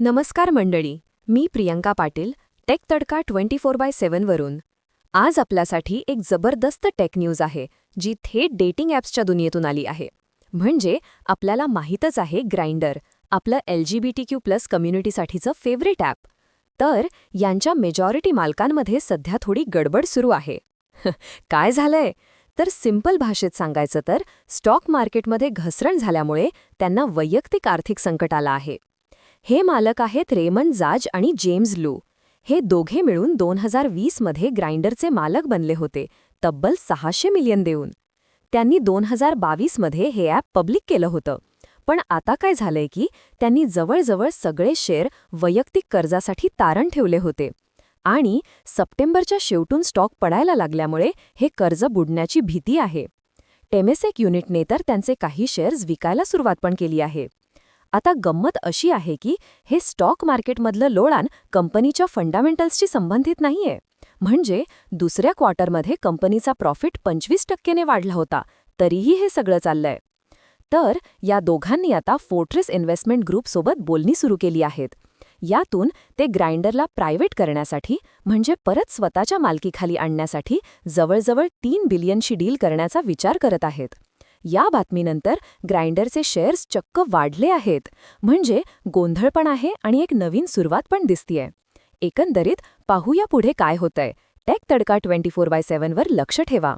नमस्कार मंडळी मी Priyanka Patil tech Tadka twenty four by सेव्हनवरून आज आपल्यासाठी एक जबरदस्त टेक न्यूज आहे जी थेट डेटिंग ॲप्सच्या दुनियेतून आली आहे. म्हणजे आपल्याला माहीतच आहे ग्राइंडर आपलं L G B T Q plus कम्युनिटीसाठीचं favourite app. तर यांच्या मेजॉरिटी मालकांमध्ये सध्या थोडी गडबड सुरू आहे. काय झालंय? तर सिंपल भाषेत सांगायचं तर स्टॉक मार्केटमध्ये घसरण झाल्यामुळे त्यांना वैयक्तिक आर्थिक संकट आलं आहे. हे मालक आहेत रेमन जाज आणि जेम्स लू. हे दोघे मिळून दोन हजार वीसमध्ये ग्राइंडरचे मालक बनले होते तब्बल सहाशे मिलियन देऊन. त्यांनी दोन हजार बावीसमध्ये हे ॲप पब्लिक केलं होतं. पण आता काय झालंय की त्यांनी जवळजवळ सगळे शेअर वैयक्तिक कर्जासाठी तारण ठेवले होते. आणि सप्टेंबरच्या शेवटून स्टॉक पडायला लागल्यामुळे हे कर्ज बुडण्याची भीती आहे. टेमेसेक युनिटने तर त्यांचे काही शेअर्स विकायला सुरुवात पण केली आहे. आता गंमत अशी आहे की हे स्टॉक मार्केटमधलं लोळान कंपनीच्या फंडामेंटल्सशी संबंधित नाहीये. म्हणजे दुसऱ्या क्वार्टरमध्ये कंपनीचा प्रॉफिट पंचवीस टक्केने वाढला होता तरीही हे सगळं चाललंय. तर या दोघांनी आता फोर्ट्रेस इन्व्हेस्टमेंट ग्रुपसोबत बोलणी सुरू केली आहेत. यातून ते ग्राइंडरला प्रायव्हेट करण्यासाठी म्हणजे परत स्वतःच्या मालकीखाली आणण्यासाठी जवळजवळ तीन बिलियनशी डील करण्याचा विचार करत आहेत. या बातमीनंतर ग्राइंडरचे शेअर्स चक्क वाढले आहेत. म्हणजे गोंधळ पण आहे आणि एक नवीन सुरुवात पण दिसतीये. एकंदरीत पाहूया पुढे काय होतंय. Take Tadka twenty four bye सेव्हनवर लक्ष ठेवा.